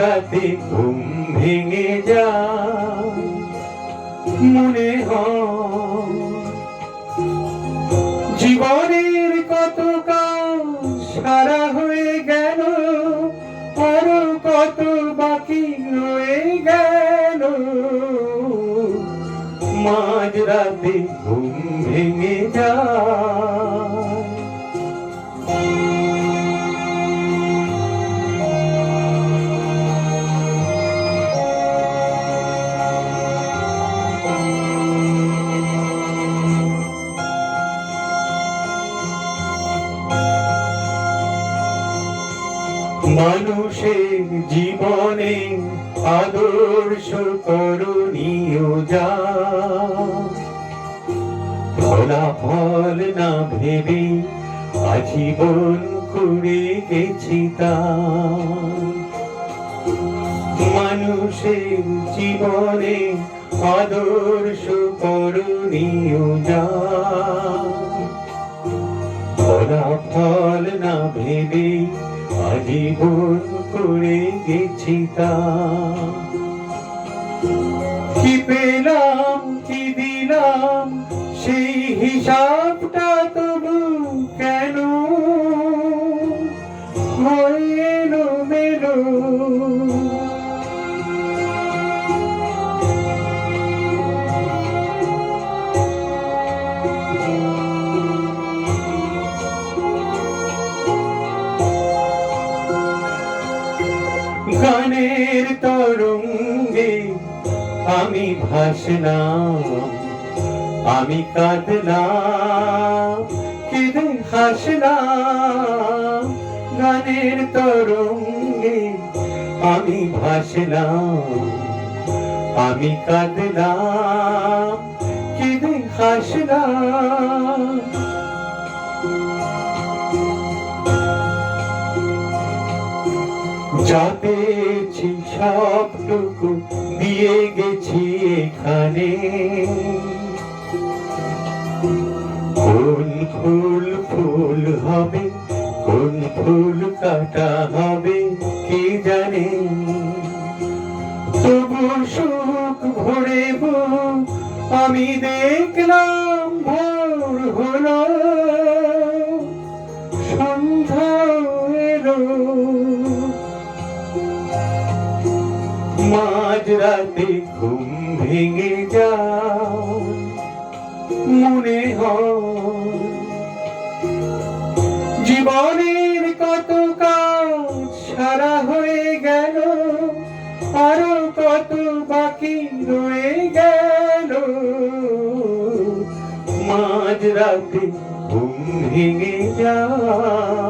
রাতে ঘুম ভেঙে যা মনে জীবনের কত কাজ সারা হয়ে গেল, আরও কত বাকি রয়ে গেল। মাঝ রাতে ঘুম ভেঙে যায়। মানুষের জীবনে আদর্শ করণীয় যা। ফলাফল না ভেবে আজীবন করে গেছি তা। মানুষের জীবনে আদর্শ করণীয় যা। ফলাফল না ভেবে আজীবন করে গেছি তা। কি পেলাম, কি দিলাম, সেই হিসাবটা তবু কেন? হয়ে এলো, মেলো গানের তরঙ্গে আমি ভাসলাম, আমি কাঁদলাম, কেঁদে হাসলাম। গানের তরঙ্গে আমি ভাসলাম, আমি কাঁদলাম, কেঁদে হাসলাম। যা পেয়েছি সবটুকু, দিয়ে গেছি এখানে। কোন ফুল ফুল হবে, কোন ফুল কাটা হবে, কে জানে? তবু সুখ ভরে আমি দেখলাম ভোর হলো। মাঝ রাতে ঘুম ভেঙে যায় মনে জীবনের কত কাজ সারা হয়ে গেল, আরও কত বাকি রয়ে গেল। মাঝ রাতে ঘুম ভেঙে যায়